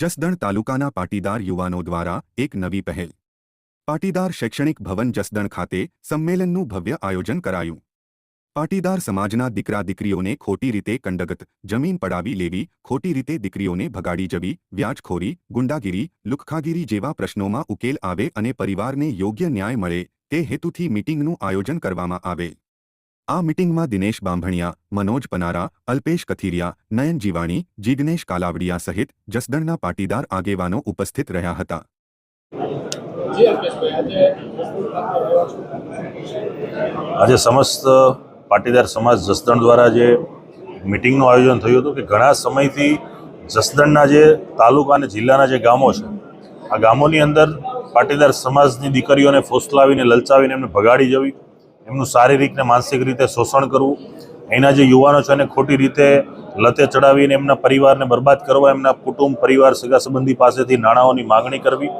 જસદણ તાલુકાના પાટીદાર યુવાનો દ્વારા એક નવી પહેલ. પાટીદાર શૈક્ષણિક ભવન જસદણ ખાતે સંમેલનનું ભવ્ય આયોજન કરાયું. પાટીદાર સમાજના દીકરા દીકરીઓને ખોટી રીતે કંડગત, જમીન પડાવી લેવી, ખોટી રીતે દીકરીઓને ભગાડી જવી, વ્યાજખોરી, ગુંડાગીરી, લુખ્ખાગીરી જેવા પ્રશ્નોમાં ઉકેલ આવે અને પરિવારને યોગ્ય ન્યાય મળે તે હેતુથી મીટિંગનું આયોજન કરવામાં આવે. આ મીટિંગમાં દિનેશ બાંભણિયા, મનોજ પનારા, અલ્પેશ કથિરિયા, નયન જીવાણી, જિગ્નેશ કાલાવડિયા સહિત જસદણના પાટીદાર આગેવાનો ઉપસ્થિત રહ્યા હતા. આજે સમસ્ત પાટીદાર સમાજ જસદણ દ્વારા જે મિટિંગનું આયોજન થયું હતું કે ઘણા સમયથી જસદણના જે તાલુકા અને જિલ્લાના જે ગામો છે, આ ગામોની અંદર પાટીદાર સમાજની દીકરીઓને ફોસલાવીને લલચાવીને એમને ભગાડી જવી એમનું શારીરિક ને માનસિક રીતે શોષણ કરવું અહીંના જે યુવાનો છે એને ખોટી રીતે લતે ચડાવીને એમના પરિવારને બરબાદ કરવા, એમના કુટુંબ, પરિવાર, સગા સંબંધી પાસેથી નાણાંઓની માગણી કરવી.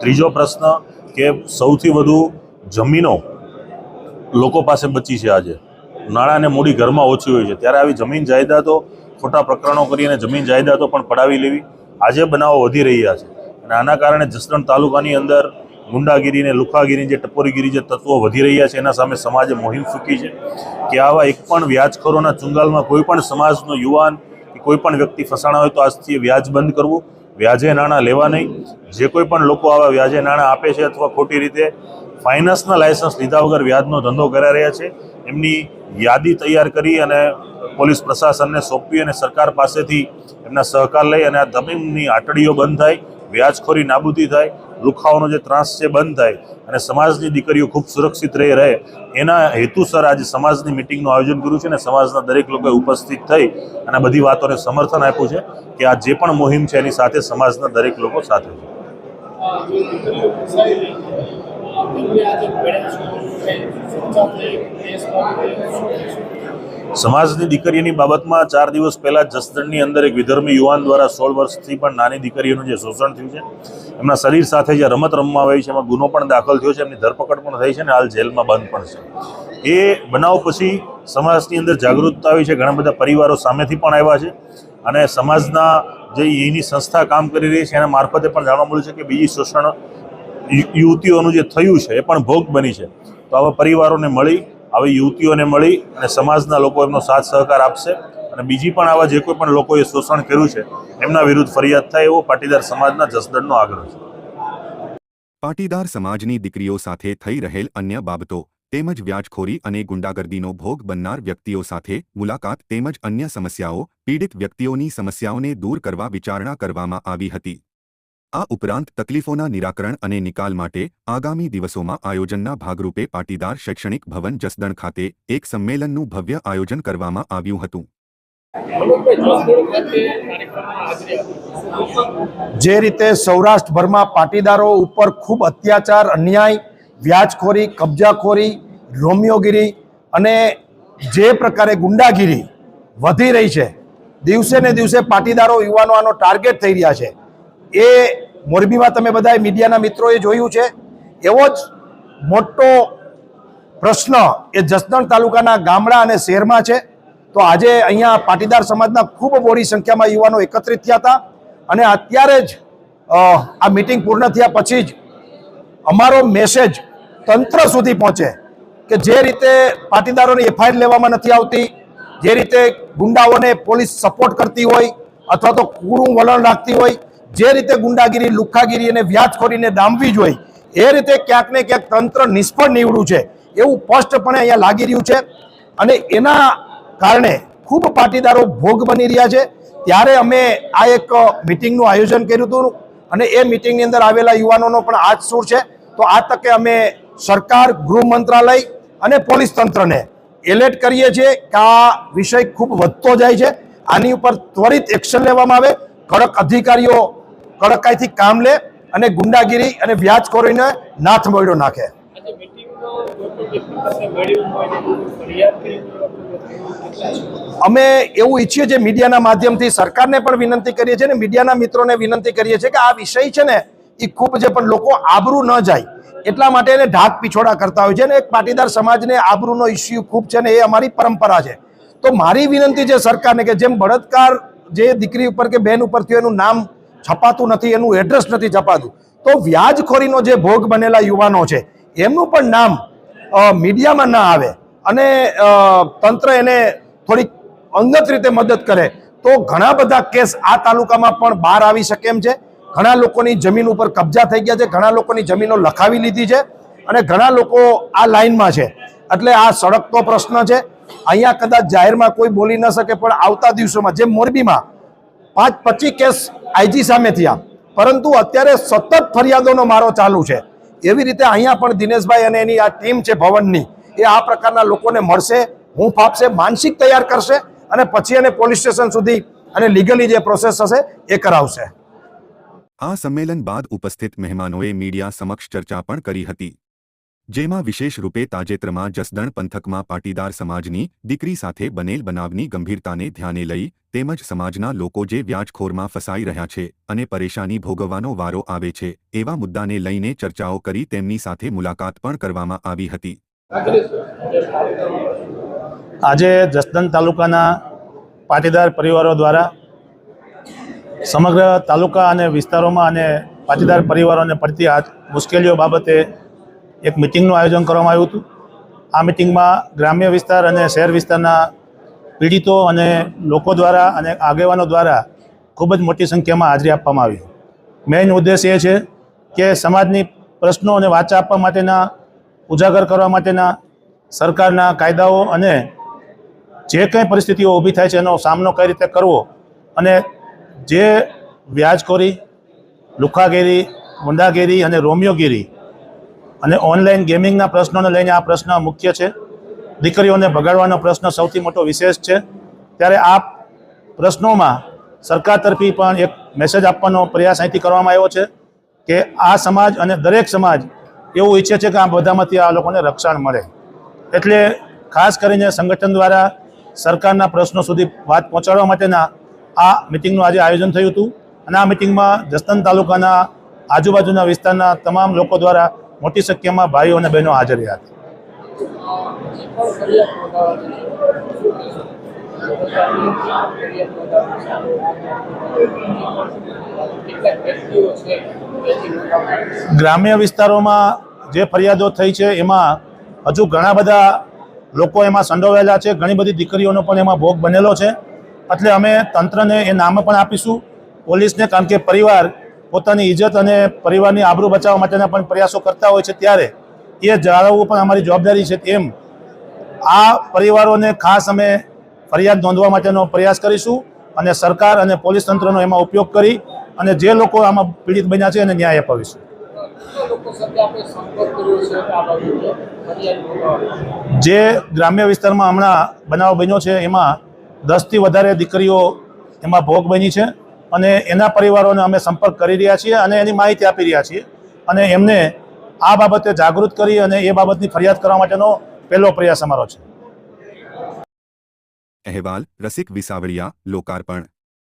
ત્રીજો પ્રશ્ન કે સૌથી વધુ જમીનો લોકો પાસે બચી છે આજે. નાણાં અને મૂડી ઘરમાં ઓછી હોય છે. ત્યારે આવી જમીન જાયદાદો, ખોટા પ્રકરણો કરીને જમીન જાયદાદો પણ પડાવી લેવી. આજે બનાવો વધી રહ્યા છે. અને આના કારણે જસદણ તાલુકાની અંદર ગુંડાગીરી ને લુખાગીરી જે ટપોરીગીરી જે તત્વો વધી રહ્યા છે, એના સામે સમાજે મોહિમ ફૂકી છે કે આવા એક પણ વ્યાજખોરોના ચુંગાલમાં કોઈ પણ સમાજનો યુવાન કે કોઈ પણ વ્યક્તિ ફસાણા હોય તો આજથી વ્યાજ બંધ કરવું. વ્યાજે નાણાં લેવા નહીં. જે કોઈ પણ લોકો આવા વ્યાજે નાણાં આપે છે અથવા ખોટી રીતે ફાઇનાન્સના લાયસન્સ લીધા વગર વ્યાજનો ધંધો કરાઈ રહ્યા છે, એમની યાદી તૈયાર કરી અને પોલીસ પ્રશાસનને સોંપવી અને સરકાર પાસેથી એમના સહકાર લઈ અને આ ધમીમની આટડીઓ બંધ થાય, વ્યાજખોરી નાબૂદી થાય લુખાઓનો જે ત્રાસ છે, બંધ થાય અને સમાજની દીકરીઓ ખૂબ સુરક્ષિત રહી રહે, એના હેતુસર આજે સમાજની મિટિંગનું આયોજન કર્યું છે અને સમાજના દરેક લોકોએ ઉપસ્થિત થઈ અને બધી વાતોને સમર્થન આપ્યું છે કે આ જે પણ મુહિમ છે, એની સાથે સમાજના દરેક લોકો સાથે છે? સમાજની દીકરીની બાબતમાં ચાર દિવસ પહેલા જસદણની અંદર એક વિધર્મી યુવાન દ્વારા સોળ વર્ષથી પણ નાની દીકરીઓનું જે શોષણ થયું છે, એમના શરીર સાથે જે રમત રમવા આવી છે, એમાં ગુનો પણ દાખલ થયો છે, એમની ધરપકડ પણ થઈ છે અને હાલ જેલમાં બંધ પણ છે. એ બનાવ પછી સમાજની અંદર જાગૃતતા આવી છે, ઘણા બધા પરિવારો સામેથી પણ આવ્યા છે અને સમાજના જે એની સંસ્થા કામ કરી રહી છે, એના મારફતે પણ જાણવા મળ્યું છે કે બીજી શોષણ યુવતીઓનું જે થયું છે, એ પણ ભોગ બની છે. તો આવા પરિવારોને મળી આવી યુવતીઓને મળી અને સમાજના લોકો એમનો સાથ સહકાર આપશે અને બીજી પણ આવા જે કોઈ પણ લોકોએ શોષણ કર્યું છે, એમના વિરુદ્ધ ફરિયાદ થાય એવો પાટીદાર સમાજના જસદણનો આગ્રહ છે. પાટીદાર સમાજની દીકરીઓ સાથે થઈ રહેલ અન્ય બાબતો, તેમજ વ્યાજખોરી અને ગુંડાગર્દીનો ભોગ બનનાર વ્યક્તિઓ સાથે મુલાકાત તેમજ અન્ય સમસ્યાઓ, પીડિત વ્યક્તિઓની સમસ્યાઓને દૂર કરવા વિચારણા કરવામાં આવી હતી. આ ઉપરાંત તકલીફોના નિરાકરણ અને નિકાલ માટે આગામી દિવસોમાં આયોજનના ભાગરૂપે પાટીદાર શૈક્ષણિક ભવન જસદણ ખાતે એક સંમેલનનું ભવ્ય આયોજન કરવામાં આવ્યું હતું. જે રીતે સૌરાષ્ટ્રભરમાં પાટીદારો ઉપર ખૂબ અત્યાચાર, અન્યાય, વ્યાજખોરી, કબજાખોરી, રોમિયોગીરી અને જે પ્રકારે ગુંડાગીરી વધી રહી છે, દિવસે ને દિવસે પાટીદારો યુવાનો આનો ટાર્ગેટ થઈ રહ્યા છે. એ મોરબીમાં તમે બધાએ મીડિયાના મિત્રોએ જોયું છે. એવો જ મોટો પ્રશ્ન એ જસદણ તાલુકાના ગામડા અને શહેરમાં છે. તો આજે અહીંયા પાટીદાર સમાજના ખૂબ મોટી સંખ્યામાં યુવાનો એકત્રિત થયા હતા. અને અત્યારે જ આ મિટિંગ પૂર્ણ થયા પછી જ અમારો મેસેજ તંત્ર સુધી પહોંચે કે જે રીતે પાટીદારોને એફઆઈઆર લેવામાં નથી આવતી, જે રીતે ગુંડાઓને પોલીસ સપોર્ટ કરતી હોય અથવા તો કૂરું વલણ રાખતી હોય જે રીતે ગુંડાગીરી, લુખ્ખાગીરી અને વ્યાજખોરીને ડામવી જોઈએ, એ રીતે ક્યાંક ને ક્યાંક તંત્ર નિષ્ફળ નીવડ્યું છે, એવું સ્પષ્ટપણે અહીંયા લાગી રહ્યું છે. અને એના કારણે ખૂબ પાટીદારો ભોગ બની રહ્યા છે. ત્યારે અમે આ એક મિટિંગનું આયોજન કર્યું હતું અને એ મિટિંગની અંદર આવેલા યુવાનોનો પણ આ જ સૂર છે. તો આ તકે અમે સરકાર, ગૃહ મંત્રાલય અને પોલીસ તંત્રને એલર્ટ કરીએ છીએ કે આ વિષય ખૂબ વધતો જાય છે. આની ઉપર ત્વરિત એક્શન લેવામાં આવે. કડક અધિકારીઓ કડકાઈથી કામ લે અને ગુંડાગીરી અને વ્યાજખોરીને નાથ મોડ્યો નાખે. ને અમે એવું ઈચ્છીએ છીએ મીડિયાના માધ્યમથી સરકારને પણ વિનંતી કરીએ છીએ અને મીડિયાના મિત્રોને વિનંતી કરીએ છીએ કે આ વિષય છે ને એ ખૂબ છે પણ લોકો આબરૂ ન જાય એટલા માટે એને ઢાક પીછોડા કરતા હોય છે ને એક પાટીદાર સમાજને આબરૂનો ઇસ્યુ ખૂબ છે ને એ અમારી પરંપરા છે. તો મારી વિનંતી છે સરકારને કે જેમ બળાત્કાર જે દીકરી ઉપર કે બહેન ઉપર થયું એનું નામ છપાતું નથી, એનું એડ્રેસ નથી છપાતું. તો વ્યાજખોરીનો જે ભોગ બનેલા યુવાનો છે, એમનું પણ નામ મીડિયામાં ના આવે. અને તંત્ર એને થોડીક અંગત રીતે મદદ કરે. તો ઘણા બધા કેસ આ તાલુકામાં પણ બહાર આવી શકે એમ છે. ઘણા લોકોની જમીન ઉપર કબજા થઈ ગયા છે, ઘણા લોકોની જમીનો લખાવી લીધી છે અને ઘણા લોકો આ લાઈનમાં છે. એટલે આ સડકનો પ્રશ્ન છે. અહીંયા કદાચ જાહેરમાં કોઈ બોલી ન શકે, પણ આવતા દિવસોમાં જેમ મોરબીમાં પાંચ પચીસ કેસ આઈજી સામે થયા પરંતુ અત્યારે સતત ફરિયાદોનો મારો ચાલુ છે. એવી રીતે અહીંયા પણ દિનેશભાઈ અને એની આ ટીમ છે ભવનની, એ આ પ્રકારના લોકોને મળશે હું ફાપશે માનસિક તૈયાર કરશે અને પછી એને પોલીસ સ્ટેશન સુધી અને લીગલી જે પ્રોસેસ હશે, એ કરાવશે. આ સંમેલન બાદ ઉપસ્થિત મહેમાનોએ મીડિયા સમક્ષ ચર્ચા પણ કરી હતી. જેમાં વિશેષ રૂપે તાજેતરમાં જસદણ પંથકમાં પાટીદાર સમાજની દીકરી સાથે બનેલ બનાવની ગંભીરતાને ધ્યાને લઈ તેમજ સમાજના લોકો જે વ્યાજખોરમાં ફસાઈ રહ્યા છે અને પરેશાની ભોગવવાનો વારો આવે છે, એવા મુદ્દાને લઈને ચર્ચાઓ કરી તેમની સાથે મુલાકાત પણ કરવામાં આવી હતી. આજે જસદન તાલુકાના પાટીદાર પરિવારો દ્વારા સમગ્ર તાલુકા અને વિસ્તારોમાં અને પાટીદાર પરિવારોને પડતી મુશ્કેલીઓ બાબતે એક મિટિંગનું આયોજન કરવામાં આવ્યું હતું. આ મિટિંગમાં ગ્રામ્ય વિસ્તાર અને શહેર વિસ્તારના પીડિતો અને લોકો દ્વારા અને આગેવાનો દ્વારા ખૂબ જ મોટી સંખ્યામાં હાજરી આપવામાં આવી. મેઇન ઉદ્દેશ એ છે કે સમાજની પ્રશ્નો અને વાચા આપવા માટેના, ઉજાગર કરવા માટેના સરકારના કાયદાઓ અને જે કંઈ પરિસ્થિતિઓ ઊભી થાય છે એનો સામનો કઈ રીતે કરવો અને જે વ્યાજખોરી, લુખાગીરી, ગુંડાગીરી અને રોમિયોગીરી અને ઓનલાઈન ગેમિંગના પ્રશ્નોને લઈને આ પ્રશ્ન મુખ્ય છે. દીકરીઓને ભગાડવાનો પ્રશ્ન સૌથી મોટો વિશેષ છે. ત્યારે આ પ્રશ્નોમાં સરકાર તરફી પણ એક મેસેજ આપવાનો પ્રયાસ અહીંથી કરવામાં આવ્યો છે કે આ સમાજ અને દરેક સમાજ એવું ઈચ્છે છે કે આ બધામાંથી આ લોકોને રક્ષણ મળે. એટલે ખાસ કરીને સંગઠન દ્વારા સરકારના પ્રશ્નો સુધી વાત પહોંચાડવા માટેના આ મિટિંગનું આજે આયોજન થયું હતું. અને આ મિટિંગમાં જસદન તાલુકાના આજુબાજુના વિસ્તારના તમામ લોકો દ્વારા મોટી સંખ્યામાં ભાઈઓ અને બહેનો હાજર રહ્યા હતા ગ્રામ્ય વિસ્તારોમાં જે ફરિયાદો થઈ છે, એમાં હજુ ઘણા બધા લોકો એમાં સંડોવાયેલા છે. ઘણી બધી દીકરીઓનો પણ એમાં ભોગ બનેલો છે. એટલે અમે તંત્રને એ નામ પણ આપીશું. પોલીસને, કારણ કે પરિવાર પોતાની ઇજ્જત અને પરિવારની આબરૂ બચાવવા માટેના પણ પ્રયાસો કરતા હોય છે ત્યારે એ જાળવવું પણ અમારી જવાબદારી છે તેમ આ પરિવારોને ખાસ અમે ફરિયાદ નોંધવા માટેનો પ્રયાસ કરીશું અને સરકાર અને પોલીસ તંત્રનો એમાં ઉપયોગ કરી અને જે લોકો આમાં પીડિત બન્યા છે એને ન્યાય અપાવીશું. જે ગ્રામ્ય વિસ્તારમાં હમણાં બનાવ બન્યો છે એમાં દસથી વધારે દીકરીઓ એમાં ભોગ બની છે. અને એના પરિવારોને અમે સંપર્ક કરી રહ્યા છીએ અને એની માહિતી આપી રહ્યા છીએ. અને એમને આ બાબતે જાગૃત કરી અને એ બાબતની ફરિયાદ કરવા માટેનો પહેલો પ્રયાસ અમારો છે. અહેવાલ, રસિક વિસાવળિયા લોકાર્પણ.